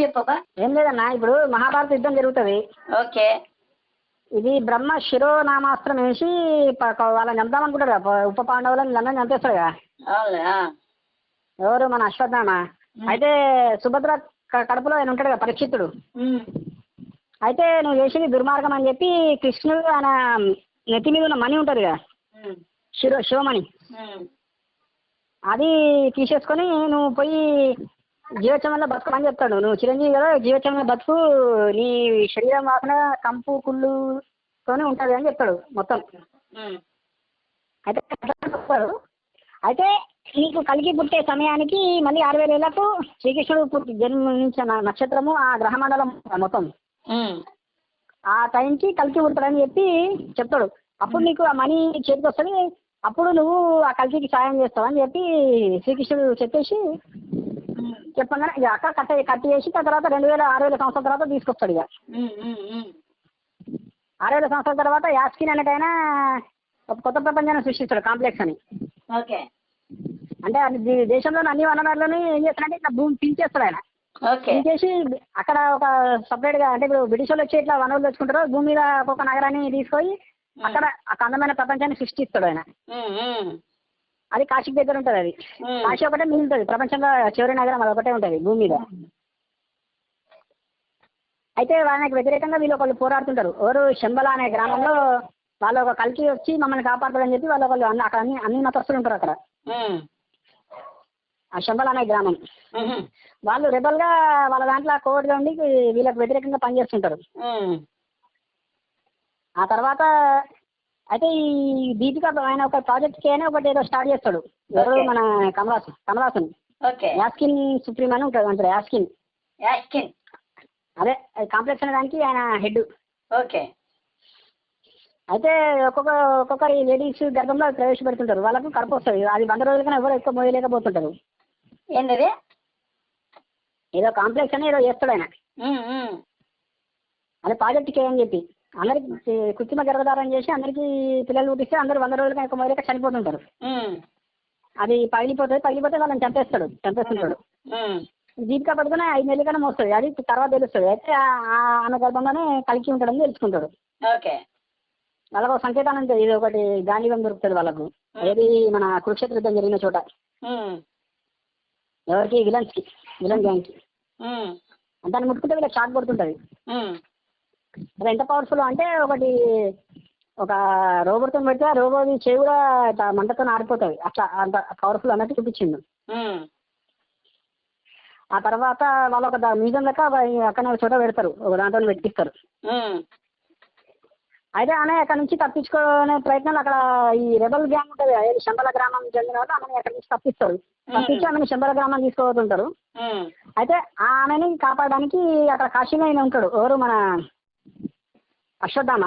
చెప్పబ్బా ఏం లేదన్నా ఇప్పుడు మహాభారత యుద్ధం జరుగుతుంది ఓకే ఇది బ్రహ్మ శిరోనామాస్త్రం వేసి వాళ్ళని చంపుదామనుకుంటారు కదా ప- ఉప పాండవులను వీళ్ళందరినీ చంపేస్తాడు కదా. ఎవరు మన అశ్వత్థామ అయితే సుభద్ర కడుపులో ఆయన ఉంటాడు కదా పరీక్షితుడు ఉమ్. అయితే నువ్వు చేసింది దుర్మార్గం అని చెప్పి కృష్ణుడు ఆయన నెత్తి మీద ఉన్న మణి ఉంటుంది కదా. శిరో శివమణి. అది తీసేసుకొని నువ్వు పోయి జీవచమంలో బతుకమని చెప్తాడు నువ్వు చిరంజీవి కదా జీవచమంలో బతుకు నీ శరీరం వాసన కంపు కుళ్ళుతోనే ఉంటుంది అని చెప్తాడు మొత్తం. అయితే అయితే నీకు కలిగి పుట్టే సమయానికి మళ్ళీ ఆరు వేల ఏళ్ళకు శ్రీకృష్ణుడు పుట్టి జన్మించిన నక్షత్రము ఆ గ్రహమండలం మొత్తం ఉమ్. ఆ టైంకి కలికి పుడతాడని చెప్పి చెప్తాడు అప్పుడు నీకు ఆ మనీ చేతికి వస్తుంది అప్పుడు నువ్వు ఆ కలికి సాయం చేస్తావు అని చెప్పి శ్రీకృష్ణుడు చెప్పేసి. చెప్పగానే ఇక అక్కడ కట్ట కట్టి చేసి తర్వాత రెండు వేల ఆరు వేల సంవత్సరాల తర్వాత తీసుకొస్తాడు ఇక. ఆరు వేల సంవత్సరాల తర్వాత యాస్కిన్ అనేటైనా ఒక కొత్త ప్రపంచాన్ని సృష్టిస్తాడు కాంప్లెక్స్ అని. ఓకే. అంటే అది దే- దేశంలోని అన్ని వనరులను ఏం చేస్తాడంటే ఇట్లా భూమి పీల్చేస్తాడు ఆయన. పీల్చేసి అక్కడ ఒక సపరేట్గా అంటే ఇప్పుడు బ్రిటిష్ వాళ్ళు వచ్చి ఇట్లా వనరులు తెచ్చుకుంటారు భూమి మీద ఒక్కొక్క నగరాన్ని తీసుకొని అక్కడ ఒక అందమైన ప్రపంచాన్ని సృష్టిస్తాడు ఆయన. అది కాశీకి దగ్గర ఉంటుంది అది. కాశీ ఒకటే మిగులుతుంది ప్రపంచంలో చివరి నగరం అది ఒకటే ఉంటుంది భూమి మీద అయితే వాళ్ళకి వ్యతిరేకంగా వీళ్ళు ఒకళ్ళు పోరాడుతుంటారు ఎవరు శంబల అనే గ్రామంలో వాళ్ళు ఒక కలిసి వచ్చి మమ్మల్ని కాపాడతారని చెప్పి వాళ్ళు ఒకళ్ళు అన్ని అక్కడ అన్ని అన్ని మతస్థులు ఉంటారు అక్కడ. ఆ శంబల అనే గ్రామం. వాళ్ళు రెబల్గా వాళ్ళ దాంట్లో కోవిడ్గా ఉండి వీళ్ళకి వ్యతిరేకంగా పనిచేస్తుంటారు. ఆ తర్వాత అయితే ఈ దీపిక ఆయన ఒక ప్రాజెక్ట్ చేయని ఒకటి ఏదో స్టార్ట్ చేస్తాడు. ఎవరు. మన కమలాసన్ కమలాసన్. ఓకే. యాస్కిన్ సుప్రీం అని ఉంటుంది అంటారు యాస్కిన్. యాస్కిన్. అదే కాంప్లెక్స్ అనే దానికి ఆయన హెడ్. ఓకే. అయితే ఒక్కొక్క ఒక్కొక్కరి లేడీస్ గర్భంలో ప్రవేశపెడుతుంటారు. వాళ్ళకు కడుపు వస్తుంది. అది వంద రోజులకన్నా ఎవరు ఎక్కువ మోయలేకపోతుంటారు. ఏంటది? ఏదో కాంప్లెక్స్ అని ఏదో చేస్తాడు ఆయన. అదే ప్రాజెక్ట్ చేయని చెప్పి. అందరికి కృత్రిమ గర్భధారణ చేసి అందరికి పిల్లలు పుట్టిస్తే అందరూ వంద రోజులకన్నా ఎక్కువ మోయలేక చనిపోతుంటారు. అది పగిలిపోతుంది పగిలిపోతే వాళ్ళని చంపేస్తాడు చంపేస్తుంటాడు. దీపికా పడుకుని ఐదు నెలల కన్నా మోస్తుంది అది తర్వాత తెలుస్తుంది. అయితే ఆమె గర్భంలోనే కలిసి ఉంటాడని తెలుసుకుంటాడు. ఓకే. వాళ్ళకు ఒక సంకేతాన్ని ఉంటుంది ఇది ఒకటి గాంధీవం దొరుకుతుంది వాళ్ళకు. ఏది మన కురుక్షేత్ర యుద్ధం జరిగిన చోట. ఎవరికి? విలన్స్కి విలన్ గ్యాంగ్కి. దాన్ని ముట్టుకుంటే వీళ్ళకి షాక్ పడుతుంటది ఎంత పవర్ఫుల్ అంటే ఒకటి ఒక రోబోట్తో పెడితే ఆ రోబోది చేయి కూడా ఇట్లా మంటతో ఆరిపోతుంది. అట్లా అంత పవర్ఫుల్ అన్నట్టు చూపించిండు. ఆ తర్వాత వాళ్ళు ఒక మ్యూజియం లెక్క అక్కడ ఒక చోట పెడతారు. ఒక దాంట్లో పెట్టిస్తారు. అయితే ఆమె అక్కడ నుంచి తప్పించుకునే ప్రయత్నాలు అక్కడ ఈ రెబల్ గ్యాంగ్ ఉంటుంది శంబల గ్రామం చెందిన వాళ్ళు ఆమెను అక్కడ నుంచి తప్పిస్తారు. తప్పించి ఆమెను శంబల గ్రామం తీసుకుపోతుంటారు. ఉమ్. అయితే ఆమెని కాపాడడానికి అక్కడ కాశీలో ఆయన ఉంటాడు. ఎవరు మన అశ్వత్థామ.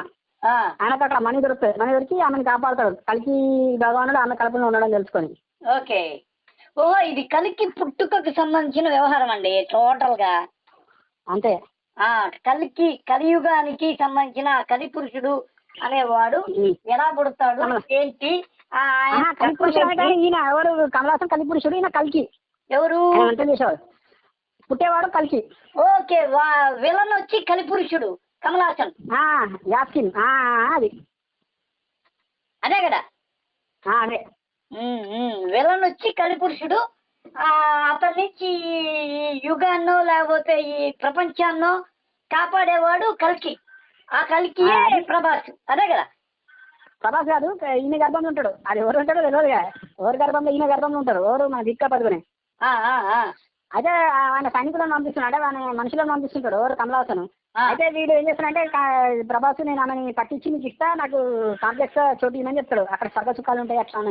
ఆ. ఆయనకు అక్కడ మనీ దొరుకుతుంది మనీ దొరికి ఆమెను కాపాడతాడు. కలికి భగవానుడు ఆమె కడుపులో ఉండడం తెలుసుకొని. ఓకే. ఓ ఇది కలికి పుట్టుకకు సంబంధించిన వ్యవహారం అండి టోటల్గా అంతే. ఆ కలికి కలియుగానికి సంబంధించిన కలి పురుషుడు అనేవాడు. ఎలా పుడతాడు. ఏంటి? కలిపురుషుడు ఈయన ఎవరు? కమలాసం కలిపురుషుడు ఈయన కలికి. ఎవరు? పుట్టేవాడు కలికి. ఓకే వా విలన్ వచ్చి కలి పురుషుడు. కమలాసన్ ఆ, అది. అదే కదా? ఆ, అదే. విలన్ వచ్చి కలి పురుషుడు ఆ అతని నుంచి యుగాన్నో లేకపోతే ఈ ప్రపంచాన్నో కాపాడేవాడు కల్కి. ఆ కల్కి అది- ప్రభాస్. అదే కదా? ప్రభాస్ కాదు ఈయన గర్భంలో ఉంటాడు. అది ఎవరు ఉంటాడో తెలియదుగా ఎవరి గర్భంలో ఈయన గర్భంలో ఉంటారు ఎవరు మన ఆ, ఆ. అయితే ఆయన సైనికులను పంపిస్తున్నాడు. ఆయన మనుషులను పంపిస్తుంటాడు. ఎవరు? కమలాసను. అయితే వీడు ఏం చేస్తాడంటే కా- ప్రభాస్ నేను ఆమెని పట్టించి నీకు ఇస్తా నాకు కాంప్లెక్స్ చోటు ఇవ్వమని చెప్తాడు. అక్కడ స్వర్గ సుఖాలు ఉంటాయి అట్లా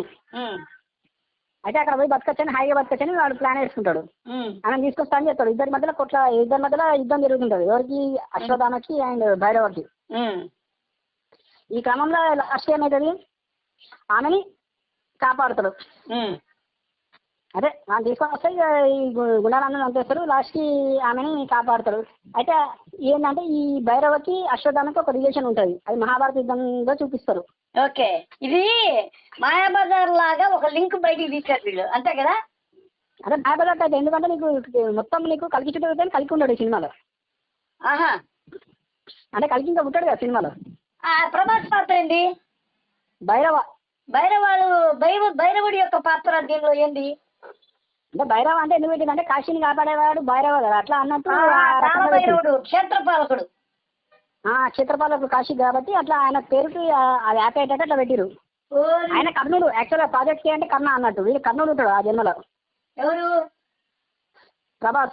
అయితే అక్కడ పోయి బతకచ్చని హాయిగా బతకచ్చని వాడు ప్లాన్ వేసుకుంటాడు. ఆమె తీసుకొస్తా అని చెప్తాడు. ఇద్దరి మధ్యలో కొట్ల ఇద్దరి మధ్యలో యుద్ధం జరుగుతుంటది. ఎవరికి? అశ్వధామకి అండ్ భైరవకి. ఈ క్రమంలో లాస్ట్ ఏమవుతుంది ఆమెని కాపాడుతాడు. అదే వాళ్ళు తీసుకొని వస్తే ఈ గు- గుండాలందరూ చంపేస్తారు లాస్ట్కి ఆమెని కాపాడుతాడు. అయితే ఏంటంటే ఈ భైరవకి అశ్వత్థామకి ఒక రిలేషన్ ఉంటుంది. అది మహాభారత యుద్ధంలో చూపిస్తారు. ఓకే. ఇది మాయాబజార్ లాగా ఒక లింక్ బయటికి తీశారు వీళ్ళు. అంతే కదా? అదే భయపడట్టు అయితే ఎందుకంటే నీకు మొత్తం నీకు కలికి చుట్టూ కలికి ఉన్నాడు ఈ సినిమాలో. ఆహా. అంటే కలికి ఇంకా ఉంటాడు కదా సినిమాలో. ప్రభాస్ పాత్ర ఏంటి భైరవ. భైరవాడు భైర భైరవుడి యొక్క పాత్ర దీనిలో ఏంది? అంటే భైరవ అంటే ఎందుకు పెట్టిందంటే కాశీని కాపాడేవాడు భైరవ కదా. అట్లా అన్నట్టు పెట్టింది. రామభైరవుడు క్షేత్రపాలకుడు. ఆ క్షేత్రపాలకు కాశీ కాబట్టి అట్లా ఆయన పేరుకి ఆ- అది అయ్యేటట్టు అట్లా పెట్టిరు. ఆయన కర్ణుడు యాక్చువల్గా ప్రాజెక్ట్ అంటే కర్ణ అన్నట్టు. వీడు కర్ణుడు ఉంటాడు ఆ జన్మలో. ఎవరు? ప్రభాస్.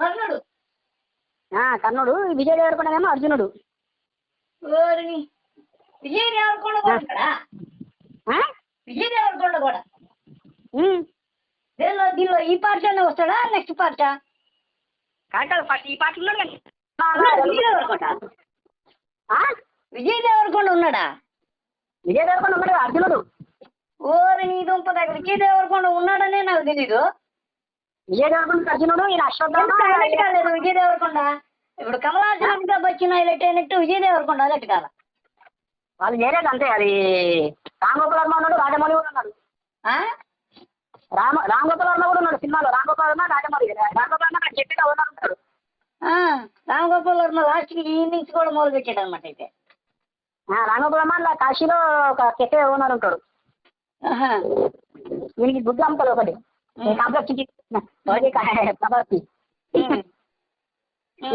కర్ణుడు. ఆ కర్ణుడు. విజయ్ దేవరకొండ ఏమో అర్జునుడు. విజయ్ దేవరకొండ కూడా? విజయ్ దేవరకొండ కూడా. దీనిలో దీనిలో ఈ పార్ట్లోనే వస్తాడా? నెక్స్ట్ పార్టా కాదు ఫస్ట్ ఈ కానీ. విజయ్ దేవరకొండ. ఉన్నాడా? విజయ్ దేవరకొండ ఉన్నాడు? అర్జునుడు. ఓరి నీ దుంప దగ్గర విజయ్ దేవరకొండ ఉన్నాడనే నాకు తెలీదు. విజయ్ దేవరకొండ అర్జునుడు ఈయన అశ్వత్థామ ఎందుకు హైలైట్ కాలేదు విజయ్ దేవరకొండ? ఇప్పుడు కమలాసన్ అమితాబ్ బచ్చన్ హైలైట్ అయినట్టు విజయ్ దేవరకొండ హైలైట్ కాదా వాళ్ళు చేయలేదు అంతే అది రామ్ గోపాల్ వర్మ ఉన్నాడు రాజమౌళి కూడా ఉన్నాడు? రామ రామ్ గోపాల్ వర్మ కూడా ఉన్నాడు సినిమాలో. రామ్ గోపాల్ వర్మ రాజమౌళి రామ్ గోపాల్ వర్మ నాకు ఓనర్ ఉంటాడు రామ్ గోపాల్ వర్మ లాస్ట్కి ఇన్నింగ్స్ కూడా మొదలు పెట్టాడు అనమాట అయితే. ఆ, రామ్ గోపాల్ వర్మ కాశీలో ఒక కెఫే ఓనర్ ఉంటాడు. వీనికి గుడ్డు అమ్ముతాడు ఒకటి. కాంప్లెక్స్. ఉమ్.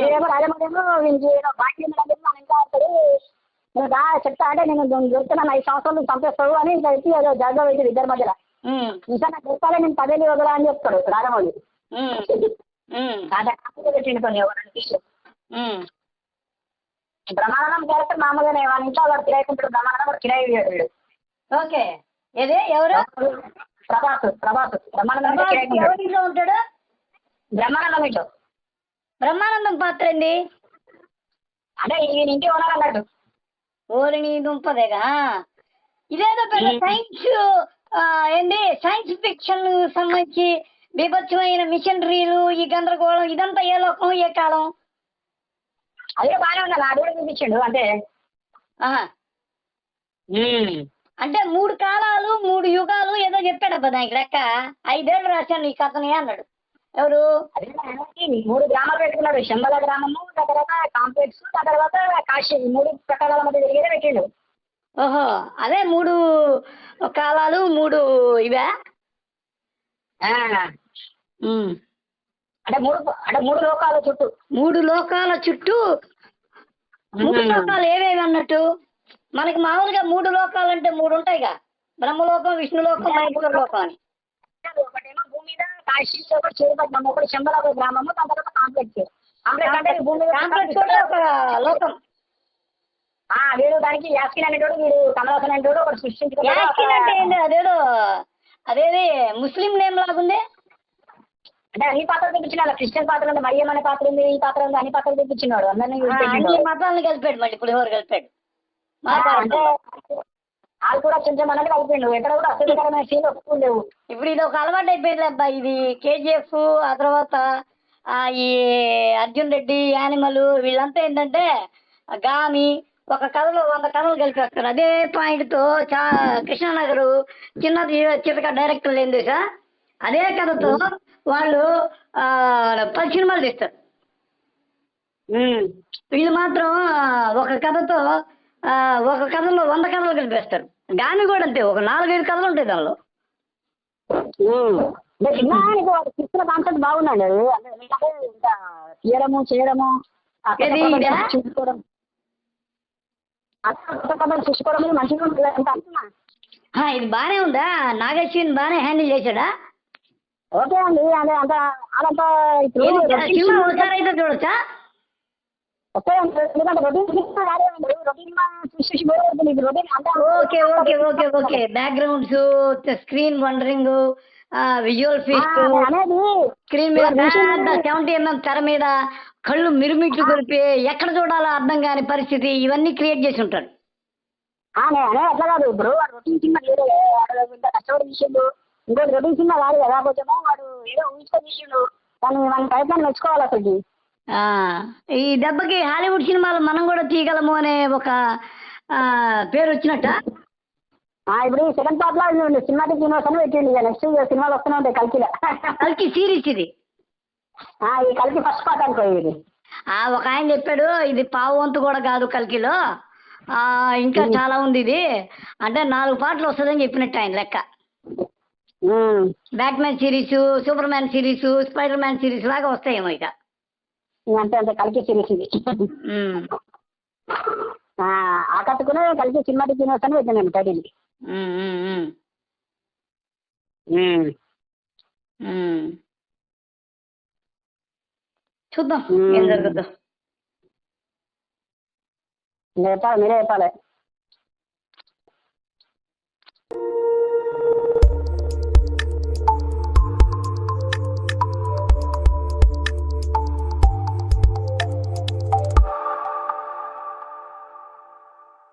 ఏమో రాజమౌళి ఏమో వీనికి ఏదో బాకీ మన ఇంకా రా చెప్తా అంటే నేను దొరుకుతున్నాను ఐదు సంవత్సరాలు చంపేస్తాడు అని ఇంకా చెప్పి ఏదో జాగ్రత్త ఇద్దరి మధ్యలో. ఇంకా నాకు చెప్పాలి నేను పదేళ్ళు వదలా అని చెప్తాడు. అదే పెట్టిండు కొన్ని ఎవరైనా ఉమ్. బ్రహ్మానందం క్యారెక్టర్ మామూలుగానే వాళ్ళ ఇంట్లో వాడు కిరాయి ఉంటాడు బ్రహ్మానందం కిరాయి వీడు. ఓకే. ఏదే? ఎవరు? ప్రభాస్ ప్రభాస్. బ్రహ్మానందం ఉంటాడు ఎవరి ఇంట్లో ఉంటాడు? బ్రహ్మానందం ఇంట్లో. బ్రహ్మానందం పాత్ర ఏంది? అంటే ఈయన ఇంటి ఓనర్ అన్నట్టు ఓరి నీ దుంపదేగా? ఇదేదో పెద్ద. సైన్స్ ఏంది? సైన్స్ ఫిక్షన్ సంబంధించి బీభత్సమైన మిషనరీలు ఈ గందరగోళం ఇదంతా ఏ లోకం ఏ కాలం? అదే బాగానే ఉండాలి అది కూడా చూపించిండు అంటే. అంటే మూడు కాలాలు మూడు యుగాలు ఏదో చెప్పాడబ్బా దానికి లెక్క ఐదేళ్ళు రాశాను ఈ కథని అన్నాడు. ఎవరు? మూడు గ్రామాలు పెట్టుకున్నాడు శంబల గ్రామము తర్వాత కాంప్లెక్స్ తర్వాత కాశీ మూడు ప్రకారాల మధ్య తిరిగేదే పెట్టిండు. ఓహో అదే మూడు కాలాలు మూడు ఇవే. అంటే మూడు అంటే మూడు లోకాల చుట్టూ. మూడు లోకాల చుట్టూ? మూడు. లోకాలు ఏవేవి అన్నట్టు? మనకి మామూలుగా మూడు లోకాలు అంటే మూడు ఉంటాయిగా. బ్రహ్మలోకం విష్ణులోకం మహేశ్వర లోకం అని. ఒకటేమో భూమి మీద కాశీ ఒకటి చేరుపట్నం ఒకటి శంబల ఒక గ్రామము దాని తర్వాత కాంప్లెక్స్. కాంప్లెక్స్ అంటే భూమి కాంప్లెక్స్ ఒక లోకం. వీడు దానికి యాస్కిన్ అనేటోడు వీడు కమలాసన్ అనేటోడు ఒకటి సృష్టించుకున్నాడు అంటే ఏంటి అదేదో అదేది ముస్లిం నేమ్ లాగుంది? అంటే అన్ని పాత్రలు తెప్పించినాడు. క్రిస్టియన్ పాత్ర ఉంది మరియం అనే పాత్ర ఉంది ఈ పాత్ర ఉంది అన్ని పాత్రలు తెప్పించినాడు. అందరినీ. అన్ని మతాలను కలిపాడు మళ్ళీ ఇప్పుడు ఎవరు కలిపాడు? అంటే వాళ్ళు కూడా కొంచెం అనేది కలిపిండు ఎక్కడ కూడా అసభ్యకరమైన సీన్ ఒప్పులు లేవు ఇప్పుడు ఇది ఒక అలవాటు అయిపోయింది అబ్బా. ఇది కేజీఎఫ్ ఆ తర్వాత ఈ అర్జున్ రెడ్డి యానిమల్ వీళ్ళంతా ఏంటంటే గామి ఒక కథలో వంద కథలు కలిపేస్తారు అదే పాయింట్తో చా కృష్ణానగర్ చిన్న చితక డైరెక్టర్లు ఏం తెలుసా? అదే కథతో వాళ్ళు పది సినిమాలు తీస్తారు. వీళ్ళు మాత్రం ఒక కథతో ఒక కథలో వంద కథలు కలిపేస్తారు గామి కూడా అంతే ఒక నాలుగైదు కథలు ఉంటాయి దానిలో. తీసుకున్న కాన్సెప్ట్ బాగుందండి తీయడము చేయడము ఆ కొత్త ఏది కొత్త ఇదా? కథలు చూసుకోవడం ఇది మంచిగా ఉంటుంది బానే ఉందా? నాగేశ్వరిని బానే హ్యాండిల్ చేశాడా? ఓకే అండి అంటే అంత అదంతా ఇప్పుడు ఒకసారి అయితే చూడొచ్చా? Okay okay okay okay backgrounds screen wandering visual feast అనేది స్క్రీన్ మీద సెవెంటీ ఎంఎం తెర మీద కళ్ళు మిరుమిట్లు కొలిపి ఎక్కడ చూడాలో అర్థం కాని పరిస్థితి ఇవన్నీ క్రియేట్ చేసి ఉంటాడు. ఆ, నే- అనే అట్లా కాదు. ఇప్పుడు వాడు రొటీన్ సినిమా లేదు ఇంత కష్టపడి తీసిండు ఇంకోటి రొటీన్ సినిమా కాదు కదా కొంచెము వాడు ఏదో ఊహించుకొని తీసిండు కానీ మన ప్రయత్నాన్ని మెచ్చుకోవాలి అసలు ఈ దెబ్బకి హాలీవుడ్ సినిమాలు మనం కూడా తీయగలము అనే ఒక పేరు వచ్చినట్ట? ఇప్పుడు సెకండ్ పార్ట్లో సినిమాటిక్ యూనివర్స్ అని పెట్టిండు ఇక నెక్స్ట్ సినిమాలు వస్తూనే ఉంటాయి కలికిలో కలికి సిరీస్ ఇది. ఈ కలికి ఫస్ట్ పార్ట్ అనుకో ఇది. ఆ ఒక ఆయన చెప్పాడు ఇది పావు వంతు కూడా కాదు కలికిలో. ఆ ఇంకా చాలా ఉంది ఇది. అంటే నాలుగు పాటలు వస్తుందని చెప్పినట్టు ఆయన లెక్క. Man series superman series spider man series లాగా వస్తాయేమో ఇక. అంతే అంతే కలికి సిరీస్ ఇది. ఉమ్, ఆ, ఆ కట్టుకునే కలికి సినిమాటిక్ యూనివర్స్ అని పెట్టాను నేను టైటిల్. చూద్దాం. ఏం జరుగుతుందో ఇంకా చెప్పాలి మీరే చెప్పాలి